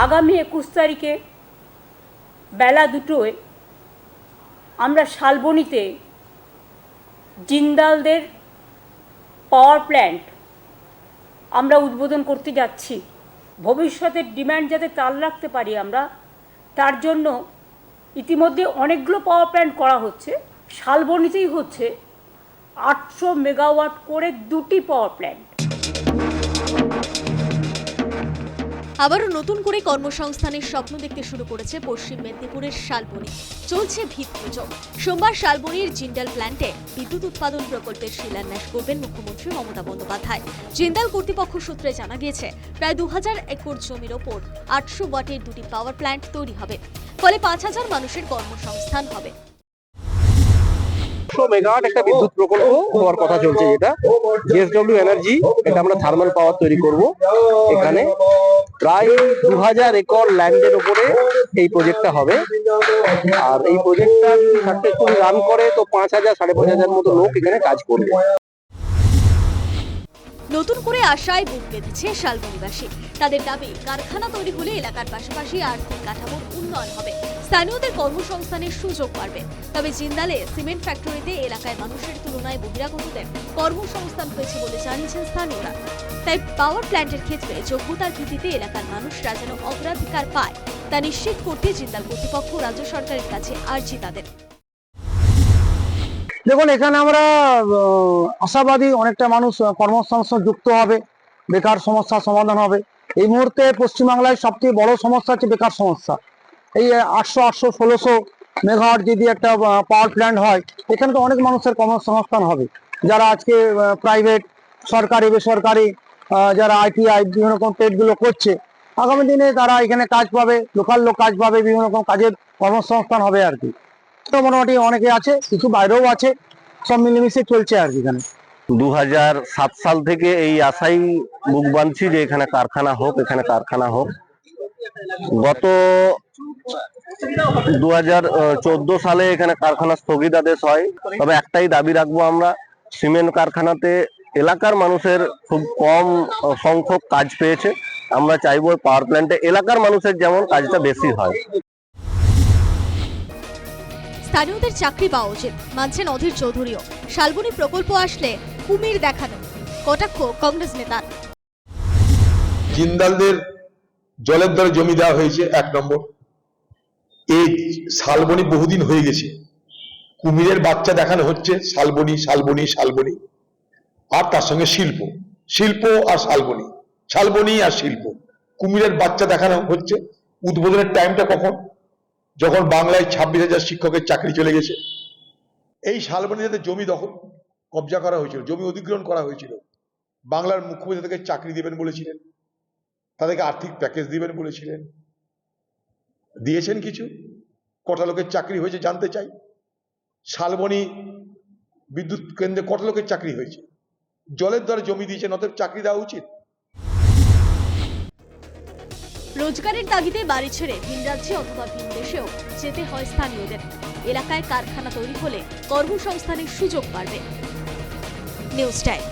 আগামী একুশ তারিখে বেলা দুটোয় আমরা শালবনিতে জিন্দালদের পাওয়ার প্ল্যান্ট আমরা উদ্বোধন করতে যাচ্ছি। ভবিষ্যতের ডিমান্ড যাতে তাল রাখতে পারি আমরা, তার জন্য ইতিমধ্যে অনেকগুলো পাওয়ার প্ল্যান্ট করা হচ্ছে। শালবনিতেই হচ্ছে আটশো মেগাওয়াট করে দুটি পাওয়ার প্ল্যান্ট আবারও নতুন করে কর্মসংস্থানের স্বপ্ন দেখতে শুরু করেছে পশ্চিম মেদিনীপুরের শালবনি। চলছে ভিত পুজো। সোমবার শালবনির জিন্দাল প্ল্যান্টে বিদ্যুৎ উৎপাদন প্রকল্পের শিলান্যাস করবেন মুখ্যমন্ত্রী মমতা বন্দ্যোপাধ্যায়। জিন্দাল কর্তৃপক্ষ সূত্রে জানা গিয়েছে, প্রায় দু হাজার একর জমির ওপর আটশো ওয়াটের দুটি পাওয়ার প্ল্যান্ট তৈরি হবে। ফলে পাঁচ হাজার মানুষের কর্মসংস্থান হবে। একশো মেগাওয়াট একটা বিদ্যুৎ প্রকল্প হওয়ার কথা চলছে যেটা জেএসডব্লিউ এনার্জি এটা আমরা থার্মাল পাওয়ার তৈরি করব। এখানে প্রায় দু হাজার একর ল্যান্ডের উপরে এই প্রজেক্টটা হবে। আর এই প্রজেক্টটা সাকসেসফুলি রান করে তো পাঁচ হাজার, সাড়ে পাঁচ হাজার মতো লোক এখানে কাজ করবে। নতুন করে আশায় বুক বেঁধেছে শালবনিবাসী। তাদের দাবি, কারখানা তৈরি হলে এলাকার পাশাপাশি আর্থিক কাঠামোর উন্নয়ন হবে। স্থানীয়দের কর্মসংস্থানের সুযোগ বাড়বে। তবে জিন্দালে সিমেন্ট ফ্যাক্টরিতে এলাকায় মানুষের তুলনায় বহিরাগতদের কর্মসংস্থান হয়েছে বলে জানিয়েছেন স্থানীয়রা। তাই পাওয়ার প্ল্যান্টের ক্ষেত্রে যোগ্যতার ভিত্তিতে এলাকার মানুষরা যেন অগ্রাধিকার পায়, তা নিশ্চিত করতে জিন্দাল কর্তৃপক্ষ রাজ্য সরকারের কাছে আর্জি তাদের। দেখুন, এখানে আমরা আশাবাদী অনেকটা মানুষ কর্মসংস্থান যুক্ত হবে, বেকার সমস্যার সমাধান হবে। এই মুহূর্তে পশ্চিমবাংলায় সবথেকে বড় সমস্যা হচ্ছে বেকার সমস্যা। এই আটশো আটশো, ষোলোশো মেগাওয়াট যদি একটা পাওয়ার প্ল্যান্ট হয়, এখানে তো অনেক মানুষের কর্মসংস্থান হবে। যারা আজকে প্রাইভেট, সরকারি, বেসরকারি যারা আইটিআই বিভিন্ন রকম ট্রেডগুলো করছে, আগামী দিনে তারা এখানে কাজ পাবে, লোকাল লোক কাজ পাবে, বিভিন্ন রকম কাজের কর্মসংস্থান হবে আর কি। তো মোটামুটি অনেকে আছে, কিছু বাইরেও আছে, সব মিলেমিশে চলছে আর এখানে। দু সাল থেকে এই আশাই বুক বাঁধছি যে এখানে কারখানা হোক, এখানে কারখানা হোক। গত দু সালে এখানে কারখানা স্থগিতাদেশ হয়। তবে একটাই দাবি রাখব আমরা, সিমেন্ট কারখানাতে এলাকার মানুষের খুব কম সংখ্যক কাজ পেয়েছে। আমরা চাইব পাওয়ার প্ল্যান্টে এলাকার মানুষের যেমন কাজটা বেশি হয়। স্থানীয়দের চাকরি পাওয়া উচিত, মানছেন অধীর চৌধুরীও। শালবনী প্রকল্প আসলে কুমির দেখানো, কটাক্ষ কংগ্রেস নেতার। জিন্দালদের জলের দরে জমি দেওয়া হয়েছে, এক নম্বর। এই শালবনি বহুদিন হয়ে গেছে। কুমিরের বাচ্চা দেখানো হচ্ছে, শালবনি শালবনি শালবনি। আর তার সঙ্গে শিল্প শিল্প আর শালবনি শালবনি আর শিল্প। কুমিরের বাচ্চা দেখানো হচ্ছে, উদ্বোধনের টাইমটা কখন? যখন বাংলায় ছাব্বিশ হাজার শিক্ষকের চাকরি চলে গেছে, এই শালবনিতে জমি দখল, কবজা করা হয়েছিল, জমি অধিগ্রহণ করা হয়েছিল। বাংলার মুখ্যমন্ত্রী তাদেরকে চাকরি দেবেন বলেছিলেন, তাদেরকে আর্থিক প্যাকেজ দিবেন বলেছিলেন। দিয়েছেন কিছু? কটা লোকের চাকরি হয়েছে জানতে চাই? শালবনি বিদ্যুৎ কেন্দ্রে কটা লোকের চাকরি হয়েছে? জলের দরে জমি দিয়েছেন, অতএব চাকরি দেওয়া উচিত। রোজগারের তাগিদে বাড়ি ছেড়ে ভিন রাজ্যে অথবা ভিন দেশেও যেতে হয় স্থানীয়দের। এলাকায় কারখানা তৈরি হলে কর্মসংস্থানের সুযোগ বাড়বে। News time.